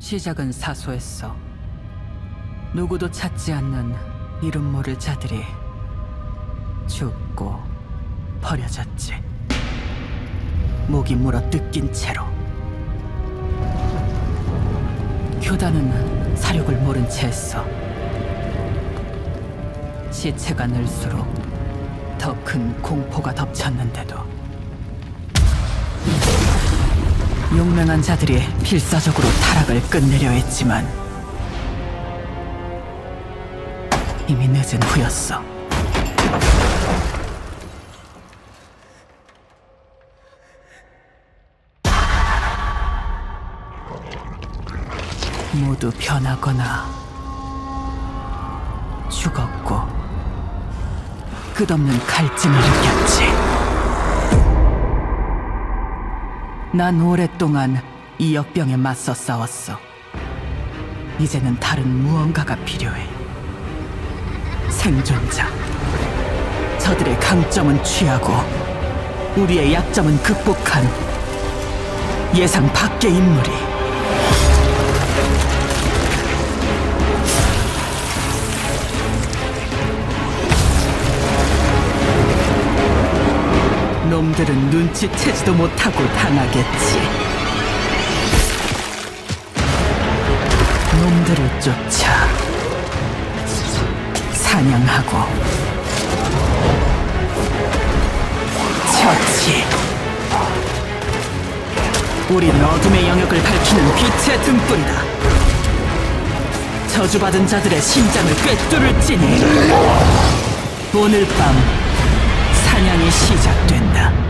시작은 사소했어. 누구도 찾지 않는 이름 모를 자들이 죽고 버려졌지. 목이 물어 뜯긴 채로. 교단은 사륙을 모른 채 했어. 시체가 늘수록 더 큰 공포가 덮쳤는데도 용맹한 자들이 필사적으로 타락을 끝내려 했지만 이미 늦은 후였어. 모두 변하거나 죽었고 끝없는 갈증을 느꼈지. 난 오랫동안 이 역병에 맞서 싸웠어. 이제는 다른 무언가가 필요해. 생존자. 저들의 강점은 취하고 우리의 약점은 극복한 예상 밖의 인물이 놈들은 눈치채지도 못하고 당하겠지. 놈들을 쫓아 사냥하고 처치. 우린 어둠의 영역을 밝히는 빛의 등불이다. 저주받은 자들의 심장을 꿰뚫을지니 오늘 밤 사냥이 시작된다.